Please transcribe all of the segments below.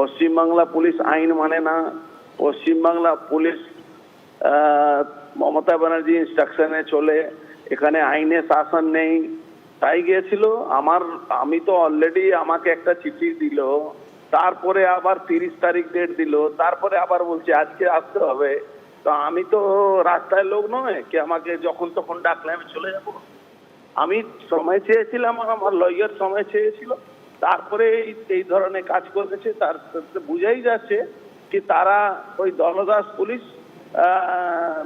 Paschimbangla police আইন মানে না। পশ্চিমবাংলা পুলিশ মমতা ব্যানার্জি ইনস্ট্রাকশনে চলে। এখানে আইনে শাসন নেই। তাই গিয়েছিল। আমার, আমি তো অলরেডি আমাকে একটা চিঠি দিল। তারপরে আবার তিরিশ তারিখ ডেট দিল। তারপরে আবার বলছে, আজকে আসতে হবে। তো আমি তো রাস্তায় লোক নয় কি আমাকে যখন তখন ডাকলে আমি চলে যাব? আমি সময় চেয়েছিলাম, আমার লয়ার সময় চেয়েছিল। তারপরে এই ধরনের কাজ করেছে, তার বুঝাই যাচ্ছে কি তারা ওই দলদাস পুলিশ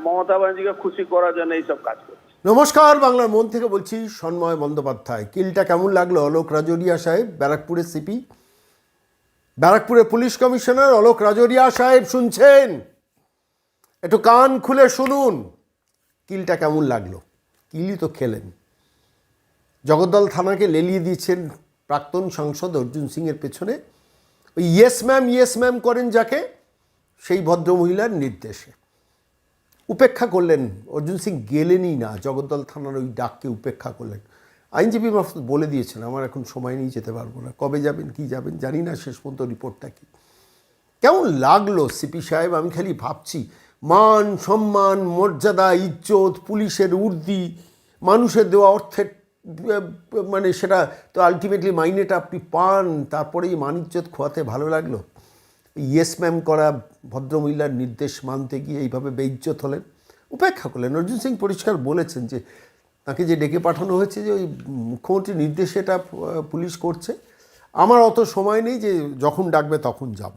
মমতা ব্যানার্জিকে খুশি করার জন্য এইসব কাজ করছে। নমস্কার, বাংলার মন থেকে বলছি সন্ময় বন্দ্যোপাধ্যায়। কিলটা কেমন লাগল? অলোক রাজরিয়া সাহেব, ব্যারাকপুরের সিপি। ব্যারাকপুরের পুলিশ কমিশনার অলোক রাজরিয়া সাহেব শুনছেন? একটু কান খুলে শুনুন। কিলটা কেমন লাগল? কিলই তো খেলেন। জগদ্দল থানাকে লেলিয়ে দিয়েছেন প্রাক্তন সাংসদ অর্জুন সিংয়ের পেছনে, ওই ইয়েস ম্যাম ইয়েস ম্যাম করেন যাকে, সেই ভদ্রমহিলার নির্দেশে। উপেক্ষা করলেন, অর্জুন সিং গেলেনই না, জগদ্দল থানার ওই ডাককে উপেক্ষা করলেন। আইনজীবী মাহফুজ বলে দিয়েছেন, আমার এখন সময় নিয়ে যেতে পারব না, কবে যাবেন, কি যাবেন, জানি না শেষ পর্যন্ত রিপোর্টটা কি। কেমন লাগল সিপি সাহেব? আমি খালি ভাবছি, মান সম্মান, মর্যাদা, ইজ্জত, পুলিশের উর্দি মানুষের দেওয়া অর্থের মানে সেটা তো আলটিমেটলি মাইনেটা আপনি পান তারপরে এই মান খোয়াতে ভালো লাগল। ইয়েস ম্যাম করা ভদ্রমহিলার নির্দেশ মানতে গিয়ে এইভাবে বেইজ্জত হলেন। উপেক্ষা করলেন। অর্জুন সিং পরিষ্কার বলেছেন যে, তাকে যে ডেকে পাঠানো হয়েছে যে ওই মুখ্যমন্ত্রীর নির্দেশে এটা পুলিশ করছে। আমার অত সময় নেই যে যখন ডাকবে তখন যাব।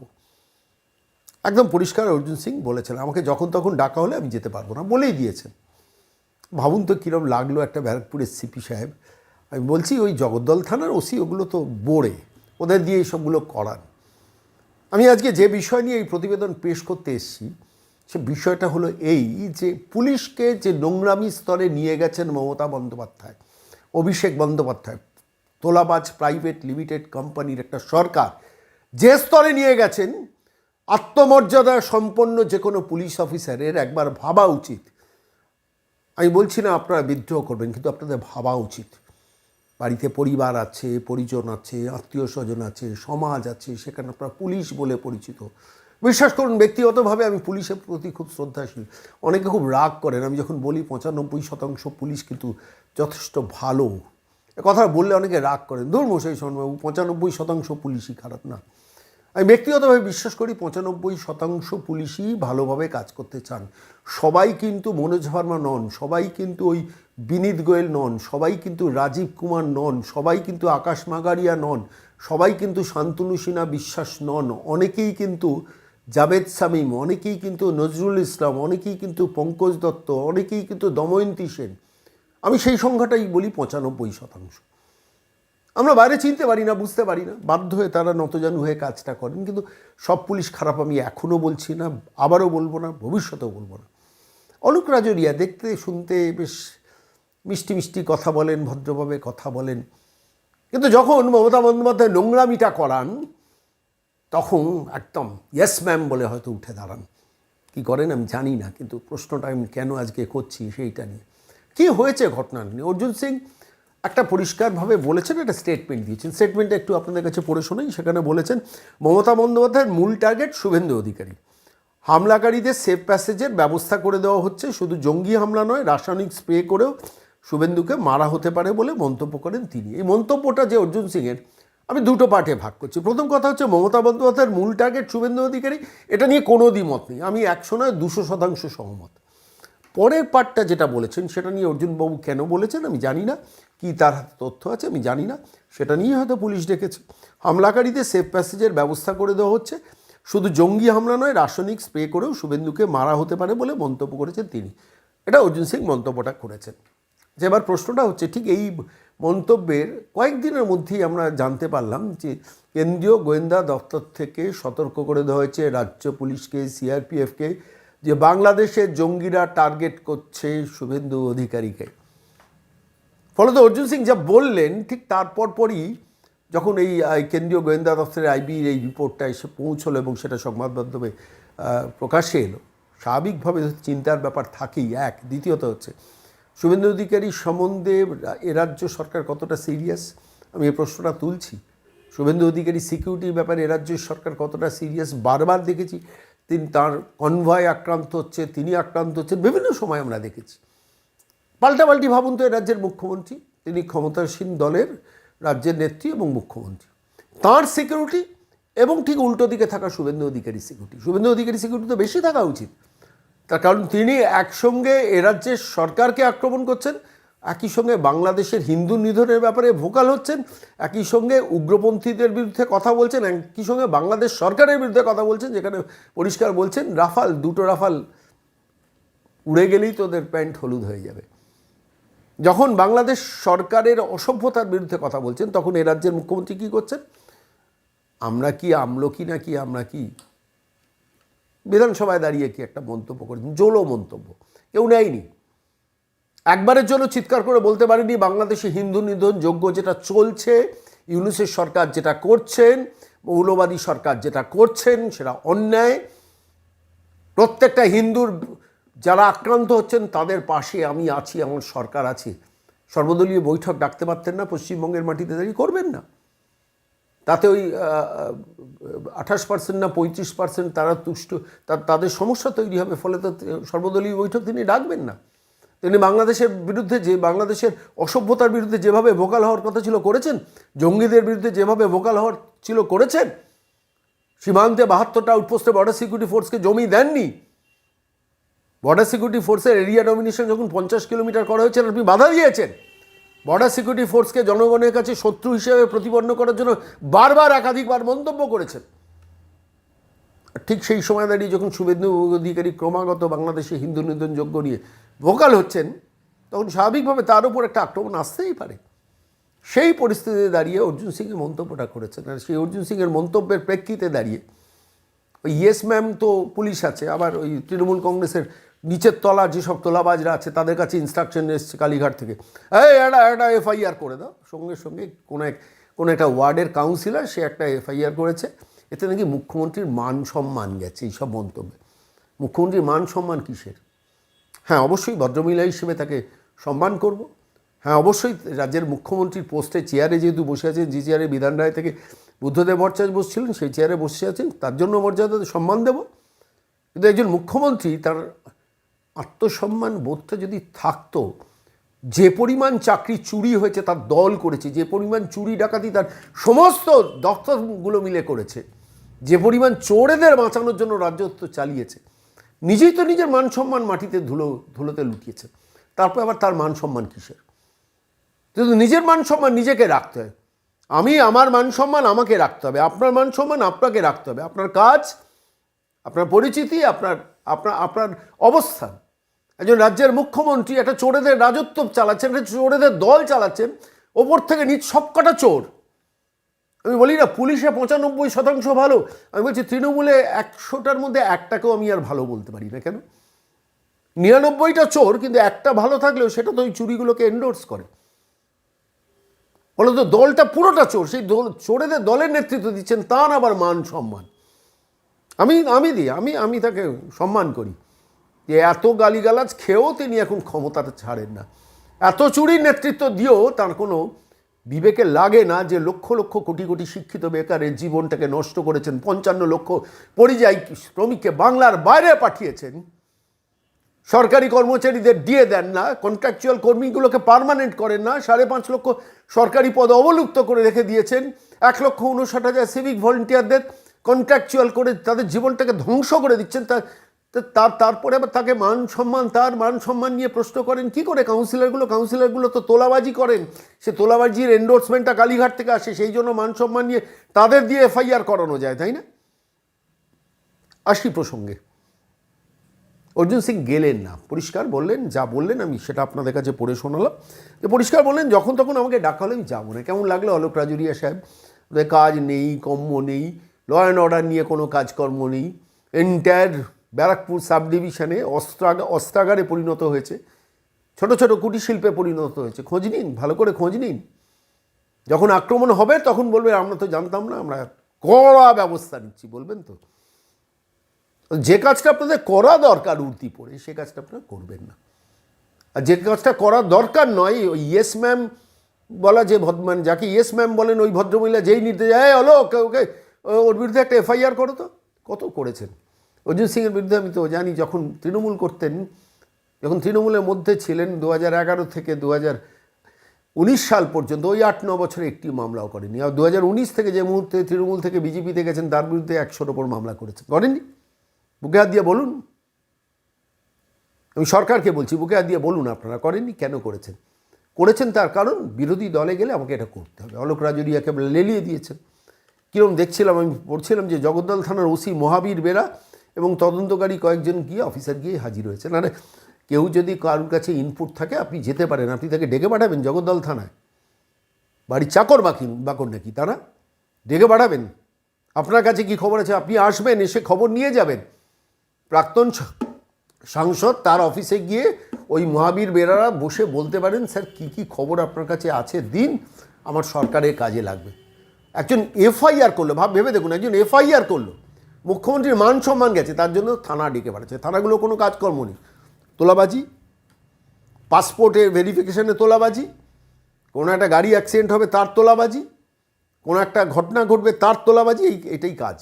একদম পরিষ্কার অর্জুন সিং বলেছেন, আমাকে যখন তখন ডাকা হলে আমি যেতে পারব না বলেই দিয়েছেন। ভাবুন তো কীরকম লাগল একটা ব্যারাকপুরের সিপি সাহেব। আমি বলছি, ওই জগদ্দল থানার ওসি ওগুলো তো বোড়ে, ওদের দিয়ে এই সবগুলো করান। আমি আজকে যে বিষয় নিয়ে এই প্রতিবেদন পেশ করতে এসেছি, সে বিষয়টা হলো এই যে পুলিশকে যে নোংরামি স্তরে নিয়ে গেছেন মমতা বন্দ্যোপাধ্যায়, অভিষেক বন্দ্যোপাধ্যায়, তোলাবাজ প্রাইভেট লিমিটেড কোম্পানির একটা সরকার, যে স্তরে নিয়ে গেছেন, আত্মমর্যাদা সম্পন্ন যে কোনো পুলিশ অফিসারের একবার ভাবা উচিত। আমি বলছি না আপনারা বিদ্রোহ করবেন, কিন্তু আপনাদের ভাবা উচিত। বাড়িতে পরিবার আছে, পরিজন আছে আত্মীয় স্বজন আছে, সমাজ আছে, সেখানে আপনারা পুলিশ বলে পরিচিত। বিশ্বাস করুন, ব্যক্তিগতভাবে আমি পুলিশের প্রতি খুব শ্রদ্ধাশীল। অনেকে খুব রাগ করেন, আমি যখন বলি পঁচানব্বই শতাংশ পুলিশ কিন্তু যথেষ্ট ভালো। কথা বললে অনেকে রাগ করেন। ধর্ম সেই সময় পঁচানব্বই শতাংশ পুলিশই খারাপ, না। আমি ব্যক্তিগতভাবে বিশ্বাস করি পঁচানব্বই শতাংশ পুলিশই ভালোভাবে কাজ করতে চান। সবাই কিন্তু মনোজ ভার্মা নন, সবাই কিন্তু ওই বিনীত গোয়েল নন, সবাই কিন্তু রাজীব কুমার নন, সবাই কিন্তু আকাশ মাগারিয়া নন, সবাই কিন্তু শান্তনু সিনহা বিশ্বাস নন। অনেকেই কিন্তু জাভেদ শামীম, অনেকেই কিন্তু নজরুল ইসলাম, অনেকেই কিন্তু পঙ্কজ দত্ত, অনেকেই কিন্তু দময়ন্তী সেন। আমি সেই সংখ্যাটাই বলি পঁচানব্বই শতাংশ। আমরা বাইরে চিনতে পারি না, বুঝতে পারি না। বাধ্য হয়ে তারা নতজানু হয়ে কাজটা করেন। কিন্তু সব পুলিশ খারাপ, আমি এখনও বলছি না, আবারও বলব না, ভবিষ্যতেও বলব না। অলোক রাজরিয়া দেখতে, শুনতে বেশ মিষ্টি মিষ্টি কথা বলেন, ভদ্রভাবে কথা বলেন। কিন্তু যখন মমতা বন্দ্যোপাধ্যায় নোংরামিটা করান, তখন একদম ইয়েস ম্যাম বলে হয়তো উঠে দাঁড়ান। কি করেন আমি জানি না, কিন্তু প্রশ্নটা আমি কেন আজকে করছি সেইটা নিয়ে। কি হয়েছে ঘটনা নিয়ে? অর্জুন সিং একটা পরিষ্কারভাবে বলেছেন, একটা স্টেটমেন্ট দিয়েছেন। স্টেটমেন্টটা একটু আপনাদের কাছে পড়ে শোনাই। সেখানে বলেছেন, মমতা বন্দ্যোপাধ্যায়ের মূল টার্গেট শুভেন্দু অধিকারী। হামলাকারীদের সেফ প্যাসেজের ব্যবস্থা করে দেওয়া হচ্ছে। শুধু জঙ্গি হামলা নয়, রাসায়নিক স্প্রে করেও শুভেন্দুকে মারা হতে পারে বলে মন্তব্য করেন তিনি। এই মন্তব্যটা যে অর্জুন সিংয়ের, আমি দুটো পার্টে ভাগ করছি। প্রথম কথা হচ্ছে, মমতা বন্দ্যোপাধ্যায়ের মূল টার্গেট শুভেন্দু অধিকারী, এটা নিয়ে কোনো দ্বিমত নেই। আমি একশো নয়, দুশো শতাংশ সহমত। পরের পার্টটা যেটা বলেছেন, সেটা নিয়ে অর্জুনবাবু কেন বলেছেন, আমি জানি না। কি তার হাতে তথ্য আছে আমি জানি না। সেটা নিয়ে হয়তো পুলিশ ডেকেছে। হামলাকারীদের সেফ প্যাসেজের ব্যবস্থা করে দেওয়া হচ্ছে। শুধু জঙ্গি হামলা নয়, রাসায়নিক স্প্রে করেও শুভেন্দুকে মারা হতে পারে বলে মন্তব্য করেছেন তিনি। এটা অর্জুন সিং মন্তব্যটা করেছেন। যে এবার প্রশ্নটা হচ্ছে, ঠিক এই মন্তব্যের কয়েকদিনের মধ্যেই আমরা জানতে পারলাম যে কেন্দ্রীয় গোয়েন্দা দপ্তর থেকে সতর্ক করে দেওয়া হয়েছে রাজ্য পুলিশকে সিআরপিএফকে যে বাংলাদেশের জঙ্গিরা টার্গেট করছে শুভেন্দু অধিকারীকে। ফলত অর্জুন সিং যা বললেন, ঠিক তারপর পরই যখন এই কেন্দ্রীয় গোয়েন্দা দপ্তরের আইবির এই রিপোর্টটা এসে পৌঁছলো এবং সেটা সংবাদ মাধ্যমে প্রকাশে এলো, স্বাভাবিকভাবে চিন্তার ব্যাপার থাকেই, এক। দ্বিতীয়ত হচ্ছে, শুভেন্দু অধিকারী সম্বন্ধে এ রাজ্য সরকার কতটা সিরিয়াস? আমি এই প্রশ্নটা তুলছি। শুভেন্দু অধিকারী সিকিউরিটির ব্যাপারে এ রাজ্যের সরকার কতটা সিরিয়াস? বারবার দেখেছি, তিনি তার কনভয় আক্রান্ত হচ্ছে, তিনি আক্রান্ত হচ্ছেন, বিভিন্ন সময় আমরা দেখেছি। পাল্টাপাল্টি ভাবুন তো, এ রাজ্যের মুখ্যমন্ত্রী, তিনি ক্ষমতাসীন দলের রাজ্যের নেত্রী এবং মুখ্যমন্ত্রী। তার সিকিউরিটি এবং ঠিক উল্টো দিকে থাকা শুভেন্দু অধিকারী সিকিউরিটি শুভেন্দু অধিকারী সিকিউরিটি তো বেশি থাকা উচিত। তার কারণ তিনি একসঙ্গে এ রাজ্যের সরকারকে আক্রমণ করছেন, একই সঙ্গে বাংলাদেশের হিন্দু নিধনের ব্যাপারে ভোকাল হচ্ছেন, একই সঙ্গে উগ্রপন্থীদের বিরুদ্ধে কথা বলছেন, একই সঙ্গে বাংলাদেশ সরকারের বিরুদ্ধে কথা বলছেন, যেখানে পরিষ্কার বলছেন, রাফাল, দুটো রাফাল উড়ে গেলেই তোদের প্যান্ট হলুদ হয়ে যাবে। যখন বাংলাদেশ সরকারের অসভ্যতার বিরুদ্ধে কথা বলছেন, তখন এ রাজ্যের মুখ্যমন্ত্রী কী করছেন? আমরা কি আমলকি নাকি আমরা কি? বিধানসভায় দাঁড়িয়ে কি একটা মন্তব্য করেছেন? জোলো মন্তব্য। কেউ নেয়নি। একবারের জন্য চিৎকার করে বলতে পারিনি, বাংলাদেশে হিন্দু নিধন যোগ্য যেটা চলছে, ইউনুসের সরকার যেটা করছেন, মৌলবাদী সরকার যেটা করছেন, সেটা অন্যায়। প্রত্যেকটা হিন্দুর যারা আক্রান্ত হচ্ছেন, তাদের পাশে আমি আছি, আমার সরকার আছে। সর্বদলীয় বৈঠক ডাকতে পারতেন না, পশ্চিমবঙ্গের মাটিতে দাঁড়িয়ে করবেন না। তাতে ওই আঠাশ পার্সেন্ট না পঁয়ত্রিশ পার্সেন্ট তারা তুষ্ট তাদের সমস্যা তৈরি হবে, ফলে তো সর্বদলীয় বৈঠক তিনি ডাকবেন না। তিনি বাংলাদেশের বিরুদ্ধে যে, বাংলাদেশের অসভ্যতার বিরুদ্ধে যেভাবে ভোকাল হওয়ার কথা ছিল করেছেন, জঙ্গিদের বিরুদ্ধে যেভাবে ভোকাল হওয়ার ছিল করেছেন, সীমান্তে বাহাত্তরটা আউটপোস্টে বর্ডার সিকিউরিটি ফোর্সকে জমি দেননি বর্ডার সিকিউরিটি ফোর্সের এরিয়া ডমিনেশন যখন পঞ্চাশ কিলোমিটার করা হয়েছে, আপনি বাধা দিয়েছেন। বর্ডার সিকিউরিটি ফোর্সকে জনগণের কাছে শত্রু হিসেবে প্রতিপন্ন করার জন্য বারবার একাধিকবার মন্তব্য করেছেন। ঠিক সেই সময় দাঁড়িয়ে যখন শুভেন্দু অধিকারী ক্রমাগত বাংলাদেশে হিন্দু নিধন যোগ্য নিয়ে ভোকাল হচ্ছেন, তখন স্বাভাবিকভাবে তার উপর একটা আক্রমণ আসতেই পারে। সেই পরিস্থিতিতে দাঁড়িয়ে অর্জুন সিংয়ের মন্তব্যটা করেছেন। আর সেই অর্জুন সিংয়ের মন্তব্যের প্রেক্ষিতে দাঁড়িয়ে, ওই ইয়েস ম্যাম তো পুলিশ আছে, আবার ওই তৃণমূল কংগ্রেসের নিচের তলা যেসব তোলাবাজরা আছে, তাদের কাছে ইনস্ট্রাকশন এসছে কালীঘাট থেকে। এই, একটা একটা এফআইআর করে দাও। সঙ্গে সঙ্গে কোনো এক, কোনো একটা ওয়ার্ডের কাউন্সিলর সে একটা এফআইআর করেছে। এতে নাকি মুখ্যমন্ত্রীর মান সম্মান গেছে এইসব মন্তব্যে। মুখ্যমন্ত্রীর মান সম্মান কিসের? হ্যাঁ অবশ্যই ভদ্রমহিলা হিসেবে তাকে সম্মান করব। হ্যাঁ অবশ্যই রাজ্যের মুখ্যমন্ত্রীর পোস্টে চেয়ারে যেহেতু বসে আছেন, যে চেয়ারে বিধান রায় থেকে বুদ্ধদেব ভট্টাচার্য বসছিলেন, সেই চেয়ারে বসে আছেন, তার জন্য মর্যাদা সম্মান দেব। কিন্তু একজন মুখ্যমন্ত্রী তার আত্মসম্মান বোধটা যদি থাকতো, যে পরিমাণ চাকরি চুরি হয়েছে তার দল করেছে, যে পরিমাণ চুরি ডাকাতি তার সমস্ত দপ্তরগুলো মিলে করেছে, যে পরিমাণ চোরেদের বাঁচানোর জন্য রাজ্যত্ব চালিয়েছে, নিজেই তো নিজের মান সম্মান মাটিতে ধুলো, ধুলোতে লুটিয়েছে তারপর আবার তার মান সম্মান কিসের? কিন্তু নিজের মান সম্মান নিজেকে রাখতে হয়। আমি আমার মান সম্মান আমাকে রাখতে হবে, আপনার মান সম্মান আপনাকে রাখতে হবে, আপনার কাজ, আপনার পরিচিতি, আপনার আপনার আপনার অবস্থান। একজন রাজ্যের মুখ্যমন্ত্রী একটা চোরেদের রাজত্ব চালাচ্ছেন, একটা চোরেদের দল চালাচ্ছেন, ওপর থেকে নিচ সবকটা চোর। আমি বলি না, পুলিশে পঁচানব্বই শতাংশ ভালো। আমি বলছি, তৃণমূলে একশোটার মধ্যে একটাকেও আমি আর ভালো বলতে পারি না কেন? নিরানব্বইটা চোর, কিন্তু একটা ভালো থাকলেও সেটা তো ওই চুরিগুলোকে এন্ডোর্স করে। বলতো, দলটা পুরোটা চোর, সেই দল, চোরেদের দলের নেতৃত্ব দিচ্ছেন, তার আবার মান সম্মান। আমি আমি দিই, আমি আমি তাকে সম্মান করি। যে এত গালিগালাজ খেয়েও তিনি এখন ক্ষমতাটা ছাড়েন না। এত চুরির নেতৃত্ব দিয়েও তার কোনো বিবেকে লাগে না যে লক্ষ লক্ষ কোটি কোটি শিক্ষিত বেকারের জীবনটাকে নষ্ট করেছেন, পঞ্চান্ন লক্ষ পরিযায়ী শ্রমিককে বাংলার বাইরে পাঠিয়েছেন। সরকারি কর্মচারীদের দিয়ে দেন না কন্ট্রাকচুয়াল কর্মীগুলোকে পার্মানেন্ট করেন না, সাড়ে পাঁচ লক্ষ সরকারি পদ অবলুপ্ত করে রেখে দিয়েছেন, এক লক্ষ উনষাট হাজার সিভিক ভলেন্টিয়ারদের কন্ট্রাকচুয়াল করে তাদের জীবনটাকে ধ্বংস করে দিচ্ছেন। তা তার, তারপরে আবার তাকে মান সম্মান, তার মান সম্মান নিয়ে প্রশ্ন করেন, কি করে কাউন্সিলরগুলো কাউন্সিলরগুলো তো তোলাবাজি করেন। সে তোলাবাজির এন্ডোর্সমেন্টটা কালীঘাট থেকে আসে, সেই জন্য মান সম্মান নিয়ে তাদের দিয়ে এফআইআর করানো যায়, তাই না? আসি প্রসঙ্গে। অর্জুন সিং গেলেন না। পরিষ্কার বললেন, যা বললেন আমি সেটা আপনাদের কাছে পড়ে শোনালাম। যে পরিষ্কার বললেন, যখন তখন আমাকে ডাকা হলে, আমি যাব না। কেমন লাগল অলোক রাজুরিয়া সাহেব? কাজ নেই কম্ম নেই ল অ্যান্ড অর্ডার নিয়ে কোনো কাজকর্ম নেই। এন্টায়ার ব্যারাকপুর সাব ডিভিশনে অস্ত্রাগা, অস্ত্রাগারে পরিণত হয়েছে। ছোট ছোট কুটির শিল্পে পরিণত হয়েছে। খোঁজ নিন, ভালো করে খোঁজ নিন। যখন আক্রমণ হবে, তখন বলবে, আমরা তো জানতাম না, আমরা কড়া ব্যবস্থা নিচ্ছি, বলবেন তো। যে কাজটা আপনাদের করা দরকার উর্দি পড়ে, সে কাজটা আপনারা করবেন না। আর যে কাজটা করা দরকার নয়, ওই ইয়েস ম্যাম বলা যে ভদ্র মানে যাকে ইয়েস ম্যাম বলেন, ওই ভদ্রমহিলা যেই নির্দেশ হ্যাঁ হলো, ওকে ওকে, ওর বিরুদ্ধে একটা এফআইআর করো তো। কত করেছেন? অর্জুন সিংয়ের বিরুদ্ধে আমি তো জানি যখন তৃণমূল করতেন, যখন তৃণমূলের মধ্যে ছিলেন দু এগারো থেকে দু উনিশ সাল পর্যন্ত, ওই আট, ন বছরে একটি মামলাও করেনি আর দু হাজার উনিশ থেকে যে মুহূর্তে তৃণমূল থেকে বিজেপিতে গেছেন, তার বিরুদ্ধে একশোর ওপর মামলা করেছে করেননি? বুকে হাত দিয়ে বলুন। আমি সরকারকে বলছি, বুকে হাত দিয়ে বলুন আপনারা, করেননি? কেন করেছেন? করেছেন তার কারণ, বিরোধী দলে গেলে আমাকে এটা করতে হবে। অলোক রাজুরিয়াকে লেলিয়ে দিয়েছেন। কীরকম দেখছিলাম, আমি পড়ছিলাম যে জগদ্দল থানার ওসি মহাবীর বেরা এবং তদন্তকারী কয়েকজন গিয়ে অফিসার গিয়ে হাজির হয়েছে। না কেউ যদি কারোর কাছে ইনপুট থাকে, আপনি যেতে পারেন। আপনি তাকে ডেকে পাঠাবেন জগদ্দল থানায়। বাড়ির চাকর বাকি বাকর নাকি তারা ডেকে পাঠাবেন। আপনার কাছে কি খবর আছে? আপনি আসবেন, এসে খবর নিয়ে যাবেন। প্রাক্তন সাংসদ তার অফিসে গিয়ে ওই মহাবীর বেরারা বসে বলতে পারেন, স্যার, কি কি খবর আপনার কাছে আছে দিন? আমার সরকারের কাজে লাগবে। একজন এফআইআর করল, ভাব, ভেবে দেখুন, একজন এফআইআর করল। মুখ্যমন্ত্রীর মান সম্মান গেছে, তার জন্য থানা ডেকে পাঠাচ্ছে। থানাগুলো কোনো কাজকর্ম নেই। তোলাবাজি পাসপোর্টের ভেরিফিকেশনে তোলাবাজি, কোনো একটা গাড়ি অ্যাক্সিডেন্ট হবে তার তোলাবাজি, কোনো একটা ঘটনা ঘটবে তার তোলাবাজি, এই এটাই কাজ।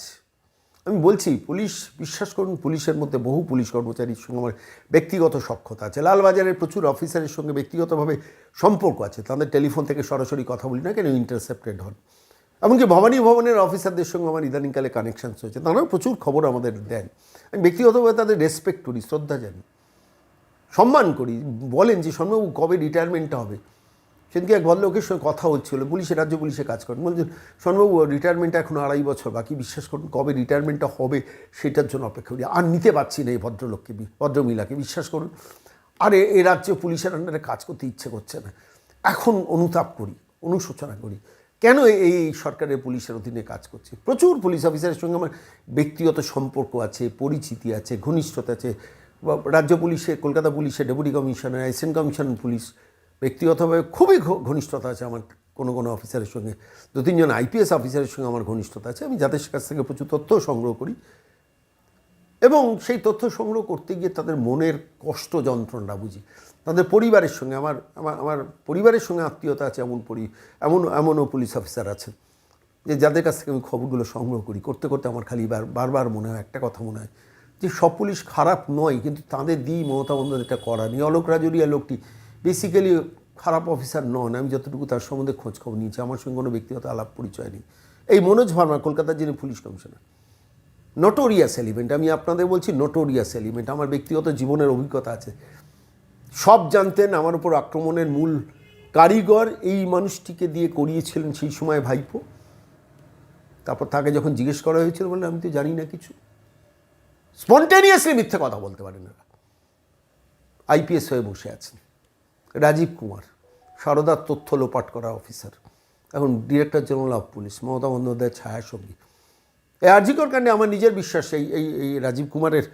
আমি বলছি, পুলিশ, বিশ্বাস করুন, পুলিশের মধ্যে বহু পুলিশ কর্মচারীর সঙ্গে আমার ব্যক্তিগত সক্ষতা আছে। লালবাজারের প্রচুর অফিসারের সঙ্গে ব্যক্তিগতভাবে সম্পর্ক আছে। তাদের টেলিফোন থেকে সরাসরি কথা বলি না কেন ইন্টারসেপ্টেড হন। এমনকি ভবানী ভবনের অফিসারদের সঙ্গে আমার ইদানিংকালে কানেকশানস হয়েছে। তারাও প্রচুর খবর আমাদের দেন। আমি ব্যক্তিগতভাবে তাদের রেসপেক্ট করি, শ্রদ্ধা জানি। সম্মান করি। বলেন যে সম্ভব কবে রিটায়ারমেন্টটা হবে? সেদিনকে এক ভদ্রলোকের সঙ্গে কথা হচ্ছিল। পুলিশে, রাজ্য পুলিশে কাজ করেন। বলছেন শোনবাবু রিটায়ারমেন্টটা এখন আড়াই বছর, বাকি বিশ্বাস করুন, কবে রিটায়ারমেন্টটা হবে সেটার জন্য অপেক্ষা করি। আর নিতে পারছি না এই ভদ্রলোককে, ভদ্রমহিলাকে, বিশ্বাস করুন। আর, এ রাজ্যে পুলিশের আন্ডারে কাজ করতে ইচ্ছে করছে না। এখন অনুতাপ করি, অনুশোচনা করি। কেন এই সরকারের পুলিশের অধীনে কাজ করছি? প্রচুর পুলিশ অফিসারের সঙ্গে আমার ব্যক্তিগত সম্পর্ক আছে, পরিচিতি আছে, ঘনিষ্ঠতা আছে। রাজ্য পুলিশে, কলকাতা পুলিশে, deputy commissioner assistant commission police, ব্যক্তিগতভাবে খুবই ঘনিষ্ঠতা আছে আমার কোনো কোনো অফিসারের সঙ্গে। দু তিনজন আইপিএস অফিসারের সঙ্গে আমার ঘনিষ্ঠতা আছে। আমি যাদের কাছ থেকে প্রচুর তথ্য সংগ্রহ করি। এবং সেই তথ্য সংগ্রহ করতে গিয়ে তাদের মনের কষ্ট যন্ত্রণা বুঝি। তাদের পরিবারের সঙ্গে, আমার আমার আমার পরিবারের সঙ্গে আত্মীয়তা আছে, এমন পরি, এমন, এমনও পুলিশ অফিসার আছেন যে যাদের কাছ থেকে আমি খবরগুলো সংগ্রহ করি। করতে করতে আমার খালি বার, বারবার মনে হয়, একটা কথা মনে হয়, যে সব পুলিশ খারাপ নয়, কিন্তু তাদের দিই মমতা বন্দ্যোপাধ্যায় করা নিয়ে অলোক রাজুরিয়া লোকটি বেসিক্যালি খারাপ অফিসার নন, আমি যতটুকু তার সম্বন্ধে খোঁজ খবর নিয়েছি, আমার সঙ্গে কোনো ব্যক্তিগত আলাপ পরিচয় নেই। এই মনোজ ভার্মা, কলকাতার যিনি পুলিশ কমিশনার নটোরিয়াস এলিমেন্ট আমি আপনাদের বলছি নটোরিয়াস এলিমেন্ট আমার ব্যক্তিগত জীবনের অভিজ্ঞতা আছে। সব জানতেন আমার উপর আক্রমণের মূল কারিগর এই মানুষটিকে দিয়ে করিয়েছিলেন সেই সময় ভাইপো। তারপর তাকে যখন জিজ্ঞেস করা হয়েছিল বলে আমি তো জানি না কিছু। স্পন্টেনিয়াসলি মিথ্যে কথা বলতে পারেন এরা আইপিএস হয়ে বসে আছেন। রাজীব কুমার, সারদার তথ্য লোপাট করা অফিসার। এখন director general of police, Mamata বন্দ্যোপাধ্যায়ের ছায়াসঙ্গী এই আর্জিকর কাণ্ডে আমার নিজের বিশ্বাস, এই এই রাজীব কুমারের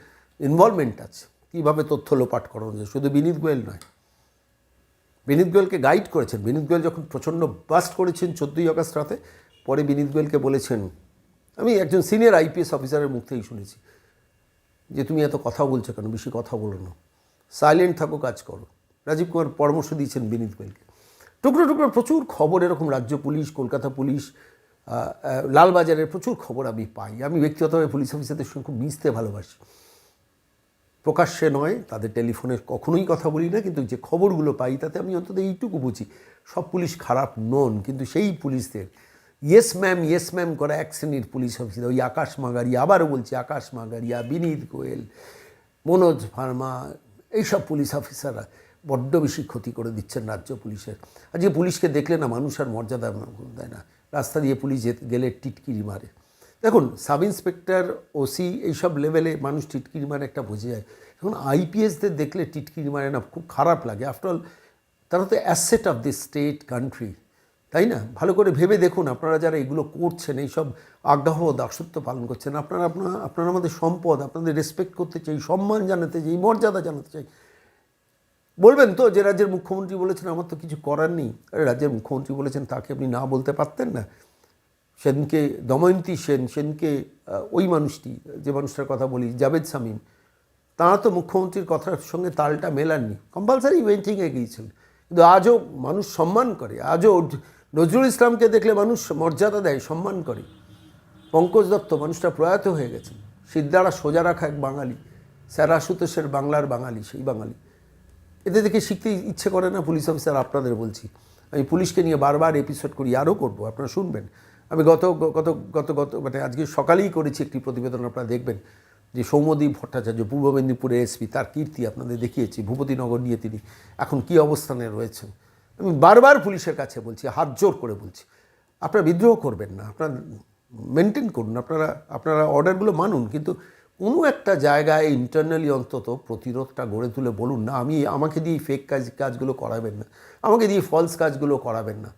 ইনভলভমেন্ট আছে। কীভাবে তথ্য লোপাট করানো যায় শুধু বিনীত গোয়েল নয়। বিনীত গোয়েলকে গাইড করেছেন। বিনীত গোয়েল যখন প্রচণ্ড বাস্ট করেছেন চোদ্দোই আগস্ট রাতে, পরে বিনীত গোয়েলকে বলেছেন, আমি একজন সিনিয়র আইপিএস অফিসারের মুখ থেকেই শুনেছি, যে তুমি এত কথা বলছো কেন? বেশি কথা বলো না। সাইলেন্ট থাকো, কাজ করো। রাজীব কুমার পরামর্শ দিয়েছেন বিনীত গোয়েলকে। টুকরো টুকরো প্রচুর খবর, এরকম রাজ্য পুলিশ, কলকাতা পুলিশ লালবাজারের প্রচুর খবর আমি পাই। আমি ব্যক্তিগতভাবে পুলিশ অফিসারদের সঙ্গে খুব মিশতে ভালোবাসি। প্রকাশ্যে নয়, তাদের টেলিফোনে কখনোই কথা বলি না, কিন্তু যে খবরগুলো পাই, তাতে আমি অন্তত এইটুকু বুঝি, সব পুলিশ খারাপ নন, কিন্তু সেই পুলিশদের। ইয়েস ম্যাম ইয়েস ম্যাম করা এক শ্রেণির পুলিশ অফিসার ওই আকাশ মাগারিয়া, আবারও বলছি আকাশ মাগারিয়া, বিনীত গোয়েল, মনোজ ভার্মা, এইসব পুলিশ অফিসাররা বড্ড বেশি ক্ষতি করে দিচ্ছেন রাজ্য পুলিশের। আজকে পুলিশকে দেখলে না মানুষ আর মর্যাদা দেয় না, রাস্তা দিয়ে পুলিশ গেলে টিটকিরি মারে। দেখুন, সাব ইন্সপেক্টর ওসি এইসব লেভেলে মানুষ টিটকিরি মারে একটা বোঝে যায়। এখন আইপিএসদের দেখলে টিটকিরি মারে না, খুব খারাপ লাগে। আফটারঅল তারা তো asset of the state country তাই না? ভালো করে ভেবে দেখুন, আপনারা যারা এগুলো করছেন, এইসব আগ্রহ দাসত্ব পালন করছেন, আপনারা আপনারা আপনারা আমাদের সম্পদ, আপনাদের রেসপেক্ট করতে চাই, সম্মান জানাতে চাই, মর্যাদা জানাতে চাই। বলবেন তো যে রাজ্যের মুখ্যমন্ত্রী বলেছেন, আমার তো কিছু করার নেই। রাজ্যের মুখ্যমন্ত্রী বলেছেন, তাকে আপনি না বলতে পারতেন না। সেদিনকে দময়ন্তী সেন সেদিনকে আহ, ওই মানুষটি যে মানুষটার কথা বলি জাভেদ শামীম তাঁরা তো মুখ্যমন্ত্রীর কথার সঙ্গে তালটা মেলাননি। কম্পালসারি ইভেন্টিংয়ে গিয়েছিলেন। কিন্তু আজও মানুষ সম্মান করে। আজও নজরুল ইসলামকে দেখলে মানুষ মর্যাদা দেয় সম্মান করে। পঙ্কজ দত্ত মানুষটা প্রয়াত হয়ে গেছে সিদ্ধারা সোজা রাখা এক বাঙালি স্যার আশুতোষের বাংলার বাঙালি সেই বাঙালি। এতে দেখে শিখতে ইচ্ছে করে না পুলিশ অফিসার আপনাদের বলছি। আমি পুলিশকে নিয়ে বারবার এপিসোড করি আরও করব আপনারা শুনবেন। আমি গত গত গত গত মানে আজকে সকালেই করেছি একটি প্রতিবেদন, আপনারা দেখবেন যে সৌম্যদীপ ভট্টাচার্য, পূর্ব মেদিনীপুরে এসপি, তার কীর্তি আপনাদের দেখিয়েছি ভূপতিনগর নিয়ে তিনি এখন কী অবস্থানে রয়েছেন। আমি বারবার পুলিশের কাছে বলছি, হাত জোর করে বলছি, আপনারা বিদ্রোহ করবেন না, আপনারা মেনটেন করুন, আপনারা আপনারা অর্ডারগুলো মানুন, কিন্তু কোনো একটা জায়গায় ইন্টারনালি অন্তত প্রতিরোধটা গড়ে তুলে বলুন না, আমি, আমাকে দিয়ে ফেক কাজ, কাজগুলো করাবেন না, আমাকে দিয়ে ফলস কাজগুলো করাবেন না।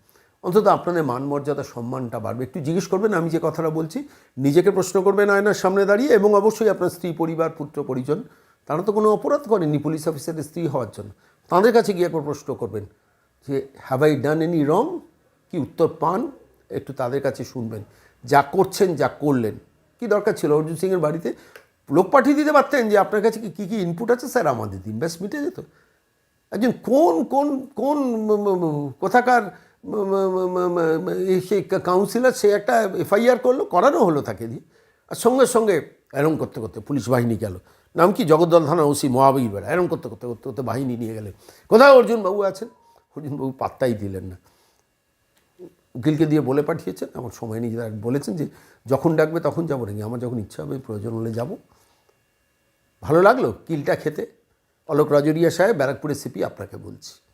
অন্তত আপনাদের মান, মর্যাদা, সম্মানটা বাড়বে। একটু জিজ্ঞেস করবেন, আমি যে কথাটা বলছি, নিজেকে প্রশ্ন করবেন আয়নার সামনে দাঁড়িয়ে এবং অবশ্যই আপনার স্ত্রী, পরিবার, পুত্র, পরিজন, তারা তো কোনো অপরাধ করেনি পুলিশ অফিসারের স্ত্রী হওয়ার জন্য। তাঁদের কাছে গিয়ে একবার প্রশ্ন করবেন যে have I done any wrong কি উত্তর পান? একটু তাদের কাছে শুনবেন। যা করছেন, যা করলেন। কি দরকার ছিল? অর্জুন সিংয়ের বাড়িতে লোক পাঠিয়ে দিতে পারতেন যে, আপনার কাছে কি, কী ইনপুট আছে স্যার আমাদের দিন? ব্যাস, মিটে যেত। একজন কোন কোন কোন কোথাকার কাউন্সিলর সে একটা এফআইআর করল, করানো হলো তাকে দিয়ে। আর সঙ্গে সঙ্গে এরম করতে করতে পুলিশ বাহিনী গেল। নাম কি? জগদ্দল থানা ওসি মহাবীর বেড়া। এরম করতে করতে করতে করতে বাহিনী নিয়ে গেলেন। কোথায় অর্জুনবাবু আছেন? অর্জুনবাবু পাত্তাই দিলেন না। উকিলকে দিয়ে বলে পাঠিয়েছেন। আমার সময় নিয়ে বলেছেন যে, যখন ডাকবে তখন যাব নাকি? আমার যখন ইচ্ছা হবে, প্রয়োজন হলে যাব। ভালো লাগল কিলটা খেতে? অলোক রাজরিয়া সাহেব, ব্যারাকপুরের সিপি, আপনাকে বলছি।